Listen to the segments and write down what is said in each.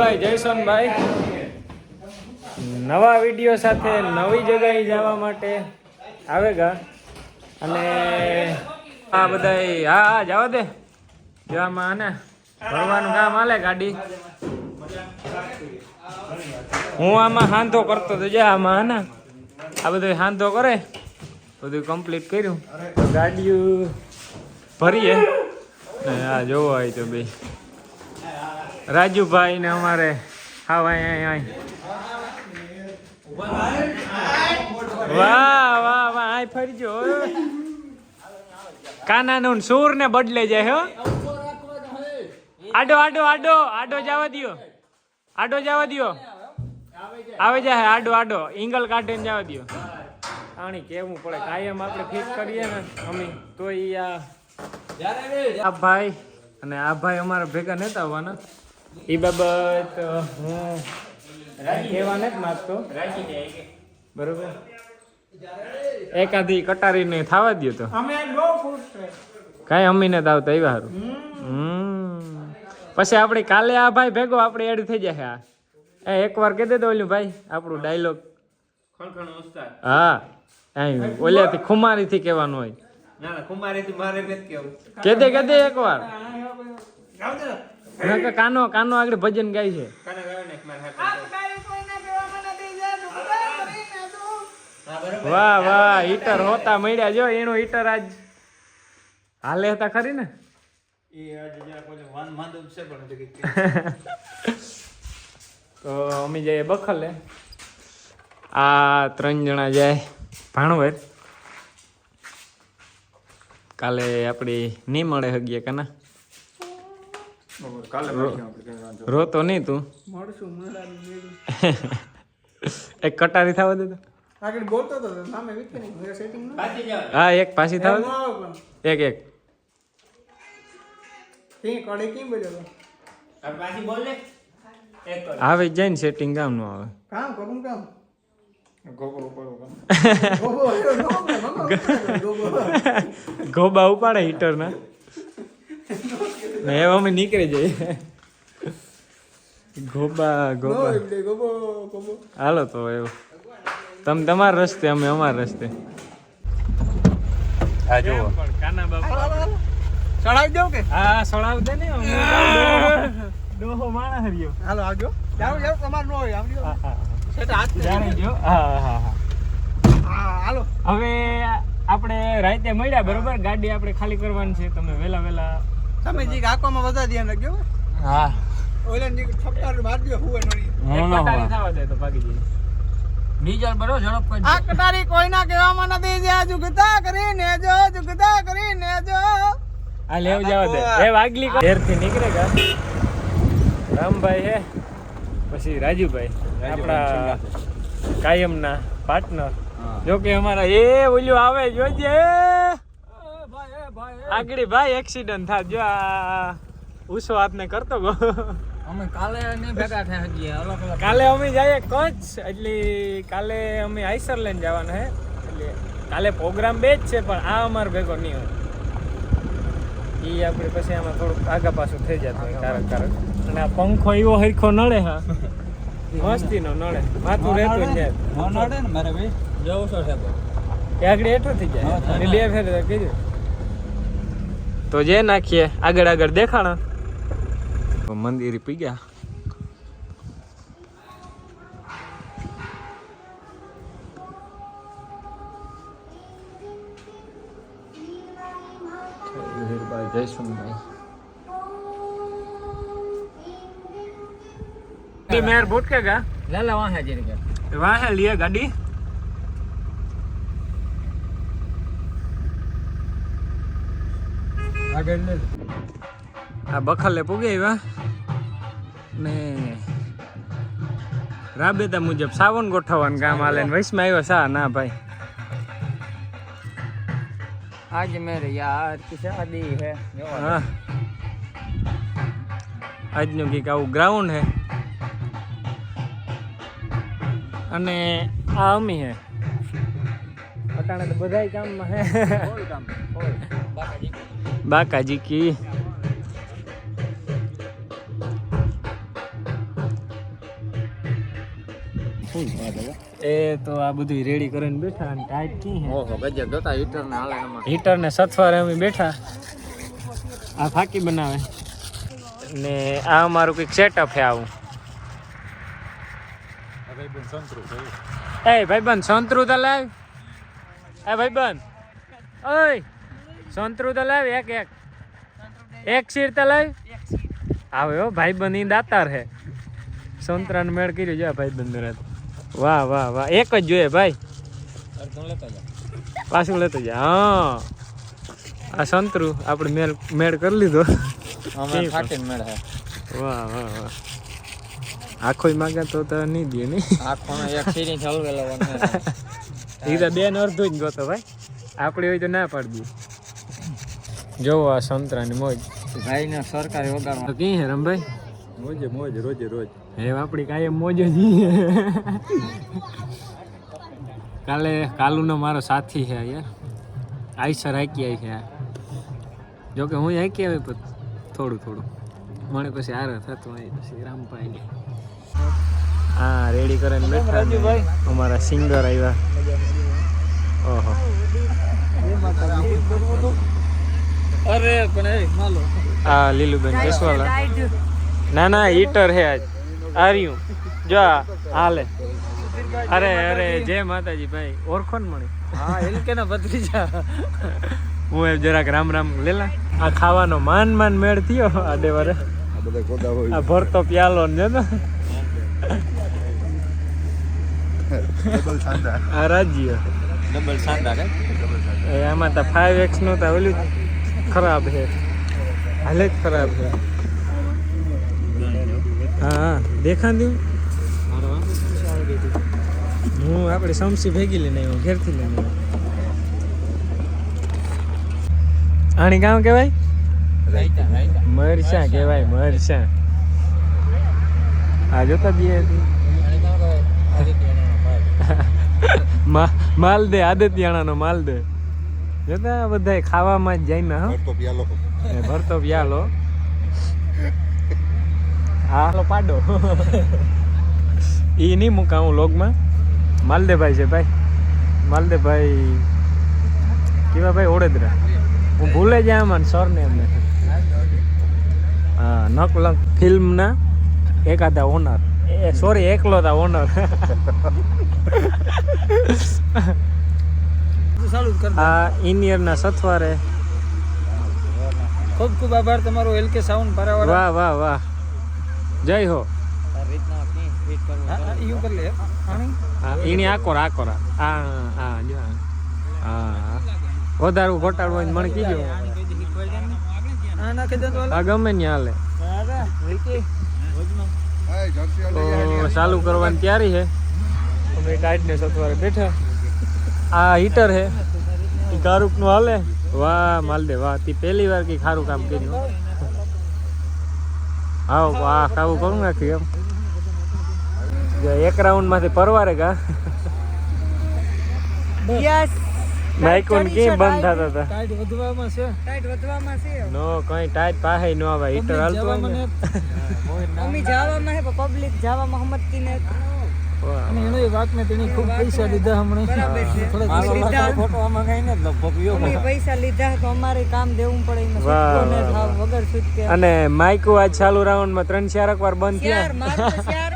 જયસોનભાઈ જયસોનભાઈ. નવા વીડિયો સાથે નવી જગ્યાએ જવા માટે આવેગા. અને આ બધા હા હા જાવ દે. જવામાં આને. ભરવાનું કામ હાલે ગાડી. હું આમાં હાંધો કરતો તો જા આમાં હા આ બધું હાંધો કરે. બધું કમ્પ્લીટ કર્યું. ગાડીયું ભરીએ. આ જોવો આવી તો બે. રાજુભાઈ ને અમારે હા ભાઈ વાહ વાહ વાહ, આય ફરજો કાનાનું ને સૂર ને બદલે જાય, હો. આડો આડો આડો આડો જવા દ્યો. આડો જવા દ્યો. આવે જાય આડો આડો. ઇંગલ કાઢીને જવા દ્યો. આણી કેવું પડે, કાયમ આપણે ફિટ કરીએ ને, અમે. તો આ આ ભાઈ અને આ ભાઈ અમારા ભેગા નતા આવવાના એ બાબત હું કહેવા નથી માગતો. બરોબર? એકાદી કટારીને થવા દ્યો તો. કાંઈ અમીને જ આવતા એવા સારું હમ. પછી આપણે કાલે આ ભાઈ ભેગો આપણે એડ થઈ જશે આ એ એકવાર કહી દે તો ઓલું ભાઈ આપણું ડાયલોગ હા અહીં ઓલિયાથી ખુમારીથી કહેવાનું હોય. ના ના કુમારીથી મારે નથી કહેવું. કે દે કે દે એકવાર. નકર કાનો કાનો આગળ ભજન ગાય છે. કાને ગાયો ને મારે હા બરોબર. વાહ વાહ હીટર હોતા મળ્યા જો એનું હીટર આજ. હાલે હતા ખરી ને? તો અમે જઈએ બખલે. આ ત્રણ જણા જાય ભાણવર કાલે આપણી નહીં મળે હગીએ કના કાલે મળીશું આપણે કઈ વાંધો રોતો નહીં તું એક કટારી થવા દે તો આગળ બોલતો હતો સામે વિકે નહીં સેટિંગ ન પાછી જાવ હા એક પાછી થવા એક એક તે તો આવે જાય ને સેટિંગ કામનું આવે કામ કરું કામ ગોબા ઉપાડે હીટર ના ને એવા અમે નીકળી જઈએ. ગોબા ગોબા. હાલો તો એવું. તમે તમારા રસ્તે અમે અમારા રસ્તે. હા જુઓ. કાના બાપા. સળાવી દઉં કે? હા સળાવી દે ને ડોહો માણા હરિયો હાલો આવજો. જાવ જાવ તમાર નો હોય આવજો. સેટ હાથ. ને જાણી જો. હા હા હા. હા હાલો. હવે આપણે રાતે મળ્યા બરોબર? ગાડી આપણે ખાલી કરવાની છે. તમે વેલા વેલા તમે જી આંખોમાં વધારે ધ્યાન રાખજો હા. ઓલે ની ઠપકાર દે હુએ નોડી. હું થવા દે તો ભાગી જઈ ડીઝલ બરો ઝડપ કરી આ કટારી કોઈના કહેવામાં નથી જે જુગતા કરીને જો જુગતા કરીને જો. આ લેવ જવા દે. એ વાગલી ઘેરથી નીકળેગા રામભાઈ હે પછી રાજુભાઈ આપણા કાયમના પાર્ટનર જો કે અમારા એ ઓલ્યું આવે જોજે આગળી ભાઈ એક્સિડન્ટ થાય જો આ ઉસો આપને કરતો ગો. અમે કાલે નહીં ભેગા થયા હજી અલગ અલગ. કાલે અમે જઈએ કચ્છ એટલે કાલે અમે આઈસર લઈને જવાના હે. એટલે કાલે પ્રોગ્રામ બે જ છે પણ આ અમાર ભેગો નહીં હોય. એ આપણે પછી આમાં થોડુંક આગા પાછું થઈ જતું હોય કારક કારક અને આ પંખો એવો હરખો નડે હા. મસ્તીનો નડે. માથું રહેતું જાય નડે ને મારે ભાઈ? જવું છો સાહેબ આગળ એઠો થઈ જાય. અને બે ફેર કીધું. તો જે નાખીએ આગળ આગળ દેખાણા. મંદિર પી ગયા. જયસુનભાઈ મેર લે લે વાહે જરી વાહ લીએ ગાડી આગળ ને આ બખલે પૂગે એવા ને રાબેતા મુજબ સાવન ગોઠવવાનું કામ હાલે ને વૈશમાં આવ્યો સા? ના ભાઈ. આજ મેરે યાર કી શાદી હે. આજનું કંઈક આવું ગ્રાઉન્ડ હે. અને આ અમી હે. અટાણે તો બધાય કામમાં હે. કામ કી. ફૂલ પાડે એ તો આ બધું રેડી કરીને બેઠા અને ટાઈટ કી હે. ઓહો ગજબ જોતા હીટર ને હાલે એમાં હીટર ને સથવારે અમે બેઠા. આ ફાકી બનાવે. ને આ અમારું કંઈક સેટઅપ છે આવું. એ ભાઈબંધ સંતરું તો લાવ. એ ભાઈબંધ. ઓય! સંતરું તો લાવ એક એક. એક શીર તો લાવ. આવે હો ભાઈબંધ ઈ દાતાર હે. સંતરાનો મેળ કર્યો જો ભાઈ ભાઈબંધ મેળા વાહ વાહ વાહ. એક જ જોઈએ ભાઈ. પાછું લેતો જા. હા. આ સંતરું આપણે મેળ મેળ કરી લીધો. મેળ હે. વાહ વાહ વાહ. આખો માગે તો તો નહીં દે નહીં આખો એક સીરી હલવેલો વને એ બેન અડધું જ ગોતો ભાઈ. આપણી હોય તો ના પાડી દઈએ જોવો આ સંતરાની મોજ. ભાઈને સરકારી વગાડવા. કઈ હે રમભાઈ? મોજે મોજ રોજે રોજ. હે આપણી કાયમ મોજ જ. કાલે કાલુનો મારો સાથી છે યાર. આઈસર હાકી આવી છે જોકે હું હાકી આવી પણ થોડું થોડું. મને પછી આરે થતું હોય પછી રામભાઈ હા રેડી કરીને બેઠા અમારા સિંગર આવ્યા. ઓહો. અરે પણ એ માલો આ લીલુબેન જસવાલા ના ના હીટર હે આજ. આર્યું. જો હાલે. અરે અરે જય માતાજી ભાઈ. ઓળખો ને મને હા એલકે ના ભત્રીજા. હું એમ જરાક રામ રામ લેલા. આ ખાવાનો માન માન મેળ થયો આ દેવારે. આ બધા કોદા હોય આ ભરતો પ્યાલો ને જો ડબલ આ રાજ્ય. ડબલ સાંદા કે એ આમાં તો ફાઈવ એક્સનું તો ઓલું છે હાલે જ ખરાબ છે હા દેખા દઉં હું આપણે સમસી ભેગી લઈને આવ્યો ઘેરથી લઈને આવ્યો આણી ગામ કહેવાય મરસા કહેવાય મરસા આ જોતા દઈએ મા- માલ દે આદિત્યાણાનો માલ દે જોતા બધા ખાવામાં જ જાય ને હા. તો પિયાલો. ભરતો પ્યાલો. હાલો પાડો. એ નહીં મૂકા હું લોગમાં. માલદેભાઈ છે ભાઈ. માલદેભાઈ કેવા ભાઈ ઓડેદરા. હું ભૂલે જ આમાં સર ને એમને. હા નકલંક ફિલ્મના એકાદા ઓનર. એ સોરી એકલો હતા ઓનર. આ ઇનિયરના સથવારે. ખૂબ ખૂબ આભાર તમારો એલકે સાઉન્ડ ભરાવાળા. વાહ વાહ વાહ. જય હો. હા, હા, કરી લે. હા ઈણી આકોર આકોર. આ આ જો હા. વધારવું ઘટાડવું મને કીજો. આ નાખી દે તો આ ગમે ને હાલે. તો ચાલુ કરવાની તૈયારી છે. અમે સથવારે બેઠા. આ હીટર હે એ કારુકનું હાલે? વાહ માલદે વાહ. તી પહેલી વાર કઈ ખારું કામ કર્યું. હાવ વાહ ખાવું કરું નાખ્યું એમ. એક રાઉન્ડમાંથી પરવારે ગા. યસ માઇકોન કેમ બંધ થતા હતા? ટાઈટ વધવામાં છે. ટાઈટ વધવામાં છે. નો કઈ ટાઈટ પાસે નો આવે. હીટર હાલતો ને. અમે જવામાં હે પબ્લિક જવામાં હમતતી ને. અને એનો વાત ને તેની ખૂબ પૈસા લીધા હમણે. થોડા ફોટો મંગાઈને લગભગ પૈસા લીધા તો અમારે કામ દેવું પડે વગર છૂટકે. અને માઇકો આજ ચાલુ રાઉન્ડમાં ત્રણ ચાર વાર બંધ થયા.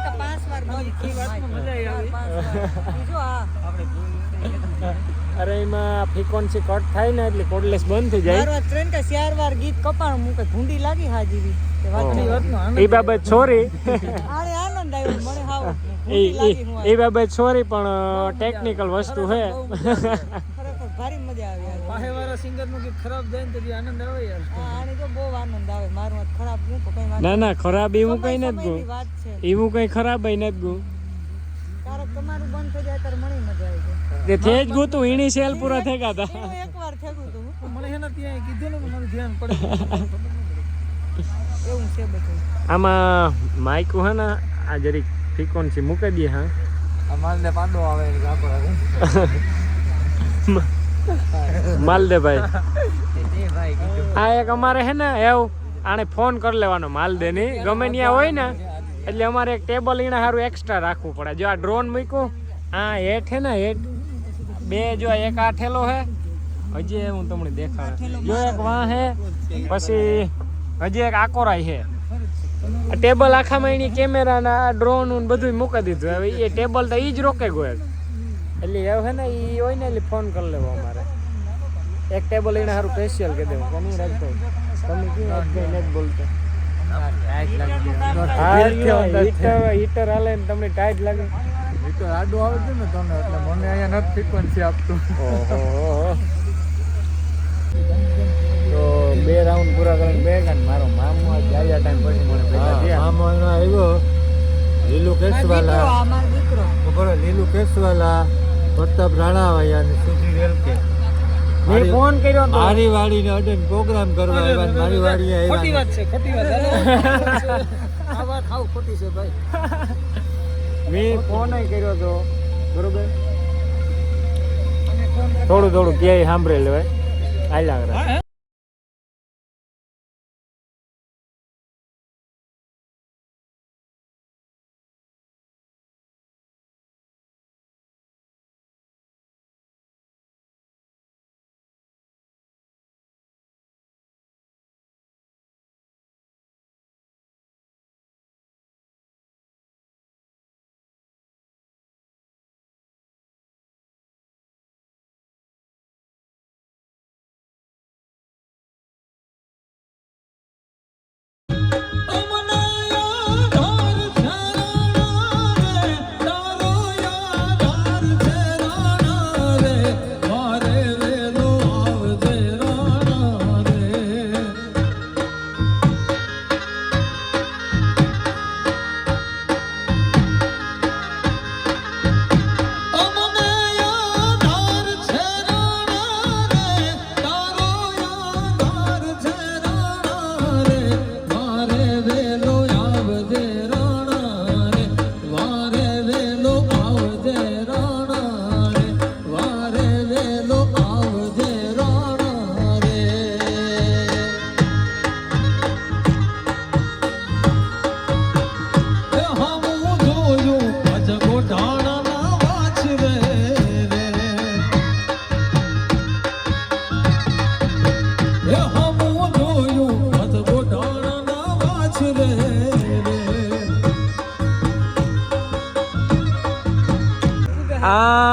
અરે એમાં ફ્રીક્વન્સી કટ થાય ને એટલે કોડલેસ બંધ થઈ જાય. મારું ત્રણ કે ચાર વાર ગીત કપાણ મૂકે ભૂંડી લાગી હાજીરી વાતનો આનંદ એ બાબત સોરી આને આનંદ આવ્યો મને હાવ. એ બાબત સોરી પણ ટેકનિકલ વસ્તુ છે ભારી મજા આવી યાર. પાહે વાળા સિંગરનું ગીત ખરાબ જાય ને તો આનંદ આવે યાર. હા આની તો બહુ આનંદ આવે. મારું વાત ખરાબ હું તો કઈ વાત ના ના ખરાબ એવું કઈ નથી ગયું. એવું કઈ ખરાબ નથી ગયું. ક્યારેક તમારું બંધ થઈ જાય તાર મને મજા આવી જાય. તે જ ગયું ઈણી સેલ પૂરા થઈ ગયા હતા એકવાર હતું તો. મને હેના ત્યાં કીધું ને મારું ધ્યાન પડે. એવું છે બધું. આમાં માઈક હે ને આ જરીક ફ્રીક્વન્સી મૂકી દઈએ હા. ને પાંડો આવે માલદે ભાઈ. આ એક અમારે હે ને એવું આને ફોન કરી લેવાનો માલદે ની. ગમે ત્યાં હોય ને એટલે અમારે એક ટેબલ એને સારું એક્સ્ટ્રા રાખવું પડે. જો આ ડ્રોન મૂક્યું આ હેઠ હે ને હેઠ બે જો એક આ ઠેલો હે હજી હું તમને દેખાડ. જો એક વાં હે પછી હજી એક આકોરાઈ હે. આ ટેબલ આખામાં એની કેમેરા ના ડ્રોન બધું મૂકી દીધું. હવે એ ટેબલ તો એ જ રોકે ગોય એટલે હવે છે ને એ હોય ને એટલે ફોન કરી લેવો અમારે. એક ટેબલ એને સારું સ્પેશિયલ કહી દેવું. નહીં રાખતો? તમે કેમ આજ કઈ નથી બોલતો. હીટર હીટર હાલે ને તમને ટાઈટ લાગે. હીટર આડું આવે છે ને તમને એટલે મને અહીંયા નથી ફ્રીક્વન્સી આપતું. ઓહો. બે રાઉન્ડ પૂરા કરીને બે ગયા મારો મામો આ આવ્યા ટાઈમ પછી મને ભેગા થયા. આમાં આવ્યો. લીલું કેસવાલા. ખબર લીલું કેસવાલા પ્રતાપ રાણાવાયા અને સુધીર રેલકે મેં ફોન કર્યો તો. મારી વાડીને અડે પ્રોગ્રામ કરવા આવ્યા ને મારી વાડીએ આવ્યા છે ખોટી વાત આ વાત હાવ ખોટી છે ભાઈ. મેં ફોન કર્યો તો. બરોબર? થોડું થોડું ક્યાંય સાંભળે લેવાય કરે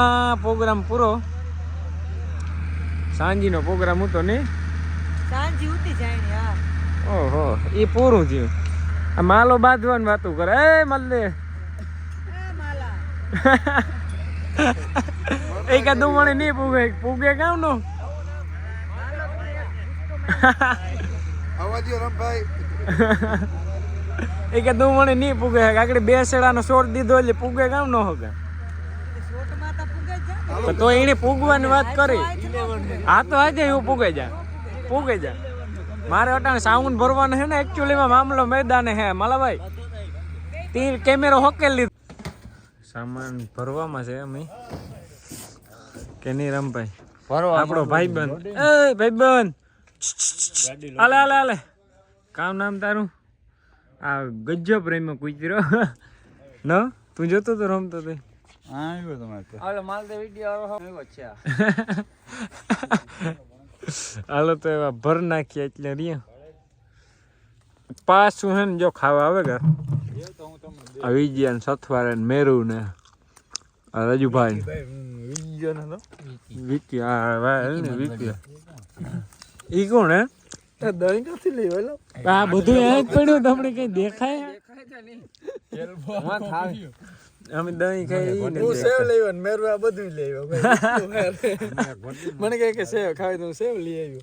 આ પ્રોગ્રામ પૂરો. સાંજીનો પ્રોગ્રામ હતો ને? સાંજી ઉતી જાય ને હા. ઓહો એ પૂરું થયું. આ માલો બાંધવાની વાતું કરે. એ મલ્લે એ કા દુમણી નહીં પૂગે. પૂગે કામ નો આવાજો રમભાઈ. એ કે દુમણી નહીં પૂગે. આગળ બે સેડાનો છોડ દીધો એટલે પૂગે કામ નો હોગે. તો. તો તો એને પૂગવાની વાત કરી. હા તો આજે હું પૂગે જા પૂગે જા મારે અટાણે સાઉન્ડ ભરવાનો છે ને એકચ્યુઅલીમાં મામલો મેદાન હે માલાભાઈ. તી કેમેરો હોકેલ લીધો. સામાન ભરવામાં છે અમે. કે નહીં રામભાઈ? આપણો ભાઈબંધ. એ ભાઈબંધ. હાલે હાલે હાલે. કામ નામ તારું? આ ગજબ રમ્યો કુતરો. ન? તું જોતો તો રમતો તે. આવ્યો તમારે હાલો માલ તો વીડિયો આવ્યો છે. હાલો તો એવા ભર નાખીએ એટલે રહ્યા પાછું હે ને જો ખાવા આવે ઘર. આ વિજય ને સથવારે ને મેરુ ને. આ રજુભાઈ. વિકી હા ભાઈ ને વિકી. ઈ કોણ હે? દહીં નથી લેવાયેલો આ બધું એ જ પડ્યું તમને કઈ દેખાય? અમે દહીં ખાઈ હું સેવ લેવા ને મેરું આ બધું લઈ આવ્યો મને કહે કે સેવ ખાવી તો સેવ લઈ આવ્યો.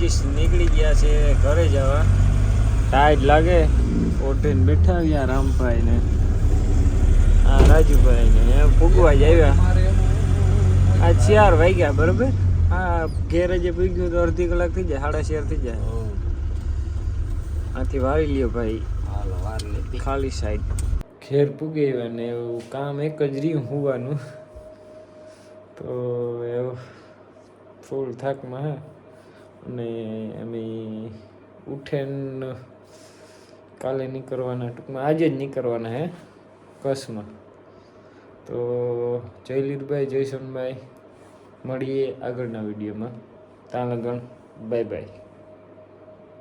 જી નીકળી ગયા છે ઘરે જવા. ટાઈટ લાગે. ઓઢીને બેઠા ગયા રામભાઈ ને આ રાજુભાઈ ને એમ પૂગવા જ આવ્યા આ ચાર વાગ્યા બરોબર? આ ગેરેજે ગયું તો અડધી કલાક થઈ જાય સાડા ચાર થઈ જાય. આથી વાવી લ્યો ભાઈ. ખાલી સાઈડ ખેર પૂગી આવ્યા ને એવું કામ એક જ રહ્યું હોવાનું. તો એવું ફૂલ થાકમાં હે. અને અમે ઉઠેન કાલે નીકળવાના ટૂંકમાં આજે જ નીકળવાના હે કચ્છમાં તો જય લીધભાઈ જય મળીએ આગળના વિડીયોમાં. ત્યાં લગન બાય બાય